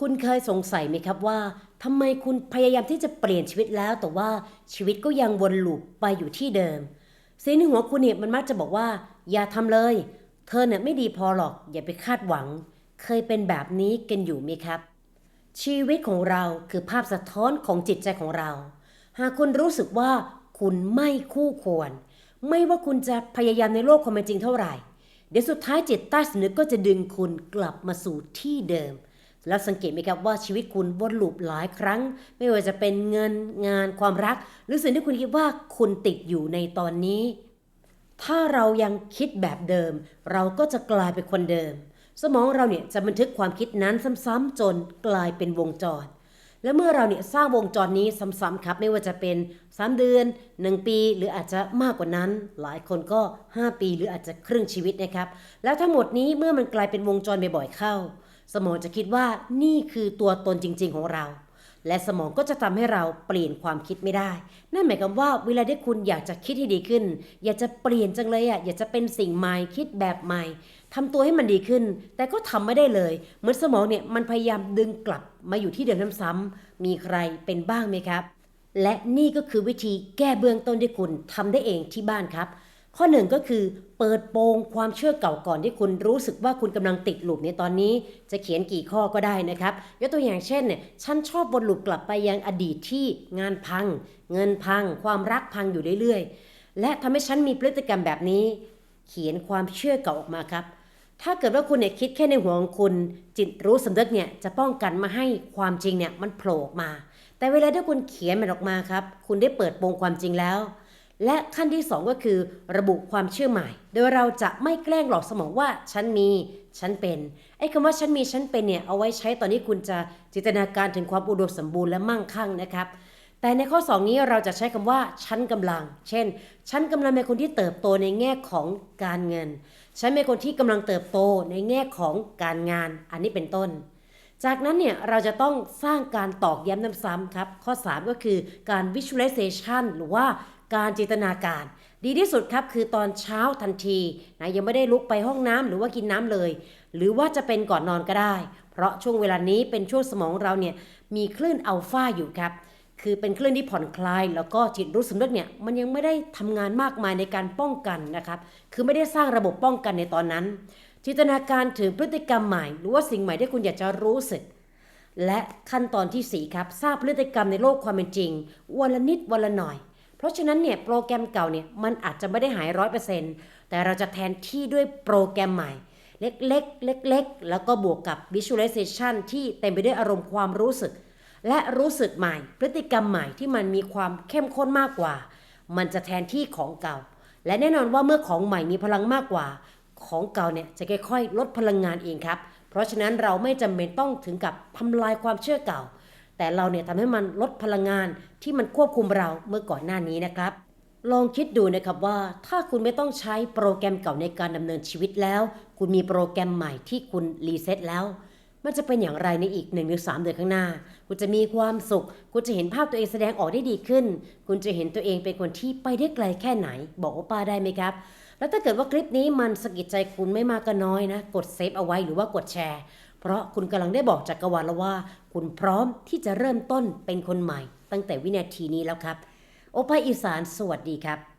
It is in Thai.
คุณเคยสงสัยไหมครับว่าทำไมคุณพยายามที่จะเปลี่ยนชีวิตแล้ว แต่ว่าชีวิตก็ยังวนลูปไปอยู่ที่เดิมเสิ่งในหัวคุณเนี่ยมันมักจะบอกว่า อย่าทำเลย เธอเนี่ยไม่ดีพอหรอก อย่าไปคาดหวัง เคยเป็นแบบนี้กันอยู่ไหมครับ ชีวิตของเราคือภาพสะท้อนของจิตใจของเรา หากคุณรู้สึกว่าคุณไม่คู่ควร ไม่ว่าคุณจะพยายามในโลกความเป็นจริงเท่าไหร่ เดี๋ยวสุดท้ายจิตใต้สำนึกก็จะดึงคุณกลับมาสู่ที่เดิม แล้วสังเกตไหมครับว่าชีวิตคุณวนลูปหลายครั้ง ไม่ว่าจะเป็นเงินงานความรัก หรือสิ่งที่คุณคิดว่าคุณติดอยู่ในตอนนี้ ถ้าเรายังคิดแบบเดิม เราก็จะกลายเป็นคนเดิม สมองเราเนี่ยจะบันทึกความคิดนั้นซ้ำๆจนกลายเป็นวงจร และเมื่อเราเนี่ยสร้างวงจรนี้ซ้ำๆครับไม่ว่าจะเป็น 3 เดือน 1 ปี หรืออาจจะมากกว่านั้น หลายคนก็ 5 ปีหรืออาจจะครึ่งชีวิตนะครับ แล้วทั้งหมดนี้เมื่อมันกลายเป็นวงจรบ่อยๆเข้า สมองจะคิดว่านี่คือตัวตนจริง ๆ ของเรา และสมองก็จะทำให้เราเปลี่ยนความคิดไม่ได้ นั่นหมายความว่าเวลาที่คุณอยากจะคิดให้ดีขึ้น อยากจะเปลี่ยนจังเลยอะอยากจะเป็นสิ่งใหม่คิดแบบใหม่ทำตัวให้มันดีขึ้น แต่ก็ทำไม่ได้เลย เหมือนสมองเนี่ยมันพยายามดึงกลับมาอยู่ที่เดิมซ้ำๆมีใครเป็นบ้างไหมครับ และนี่ก็คือวิธีแก้เบื้องต้นที่คุณทำได้เองที่บ้านครับ ข้อหนึ่งก็คือเปิดโปงความเชื่อเก่าก่อนที่คุณรู้สึกว่าคุณกำลังติดหลุมในตอนนี้จะเขียนกี่ข้อก็ได้นะครับยกตัวอย่างเช่นเนี่ยฉันชอบวนลูปกลับไปยังอดีตที่งานพัง เงินพัง ความรักพังอยู่เรื่อยๆ และทำให้ฉันมีพฤติกรรมแบบนี้ เขียนความเชื่อเก่าออกมาครับ ถ้าเกิดว่าคุณเนี่ยคิดแค่ในหัวของคุณ จิตรู้สำนึกเนี่ยจะป้องกันมาให้ความจริงเนี่ยมันโผล่ออกมา แต่เวลาที่คุณเขียนมันออกมาครับ คุณได้เปิดโปงความจริงแล้ว และขั้นที่ 2 ก็คือ ระบุความเชื่อใหม่ โดยเราจะไม่แกล้งหลอกสมองว่าฉันมีฉันเป็นไอ้คำว่าฉันมีฉันเป็นเนี่ยเอาไว้ใช้ตอนนี้คุณจะจินตนาการถึงความอุดมสมบูรณ์และมั่งคั่งนะครับ แต่ในข้อ 2 นี้เราจะใช้คำว่าฉันกำลัง เช่น ฉันกำลังเป็นคนที่เติบโตในแง่ของการเงิน ฉันเป็นคนที่กำลังเติบโตในแง่ของการงาน อันนี้เป็นต้นจากนั้นเนี่ยเราจะต้องสร้างการตอกย้ำซ้ำๆครับ ข้อ 3 ก็คือการ visualization หรือว่า การจินตนาการ ดีที่สุดครับคือตอนเช้าทันทีนะยังไม่ได้ลุกไปห้องน้ำหรือว่ากินน้ำเลย หรือว่าจะเป็นก่อนนอนก็ได้ เพราะช่วงเวลานี้เป็นช่วงสมองเราเนี่ยมีคลื่นอัลฟาอยู่ครับคือเป็นคลื่นที่ผ่อนคลาย แล้วก็จิตรู้สำนึกเนี่ยมันยังไม่ได้ทำงานมากมายในการป้องกันนะครับคือไม่ได้สร้างระบบป้องกันในตอนนั้น จินตนาการถึงพฤติกรรมใหม่ หรือว่าสิ่งใหม่ที่คุณอยากจะรู้สึกและขั้นตอนที่ 4 ครับ ทราบพฤติกรรมในโลกความเป็นจริง วันละนิดวันละหน่อย เพราะฉะนั้นเนี่ยโปรแกรมเก่าเนี่ยมันอาจจะไม่ได้หายร้อยเปอร์เซ็นต์แต่เราจะแทนที่ด้วยโปรแกรมใหม่ เล็กๆเล็กๆแล้วก็บวกกับ visualization ที่เต็มไปด้วยอารมณ์ความรู้สึก และรู้สึกใหม่ พฤติกรรมใหม่ที่มันมีความเข้มข้นมากกว่า มันจะแทนที่ของเก่า และแน่นอนว่าเมื่อของใหม่มีพลังมากกว่า ของเก่าเนี่ยจะค่อยๆลดพลังงานเองครับ เพราะฉะนั้นเราไม่จำเป็นต้องถึงกับทำลายความเชื่อเก่า แต่เราเนี่ยทำให้มันลดพลังงานที่มันควบคุมเราเมื่อก่อนหน้านี้นะครับ ลองคิดดูนะครับว่าถ้าคุณไม่ต้องใช้โปรแกรมเก่าในการดำเนินชีวิตแล้ว คุณมีโปรแกรมใหม่ที่คุณรีเซ็ตแล้วมันจะเป็นอย่างไรในอีก1นหรือสเดือนข้างหน้า คุณจะมีความสุข คุณจะเห็นภาพตัวเองแสดงออกได้ดีขึ้น คุณจะเห็นตัวเองเป็นคนที่ไปได้ไกลแค่ไหน บอกโอป้าได้ไหมครับ แล้วถ้าเกิดว่าคลิปนี้มันสะกิดใจคุณไม่มากก็น้อยนะ กดเซฟเอาไว้หรือว่ากดแชร์ เพราะคุณกำลังได้บอกจักรวาลแล้วว่า คุณพร้อมที่จะเริ่มต้นเป็นคนใหม่ ตั้งแต่วินาทีนี้แล้วครับ โอปาอีสานสวัสดีครับ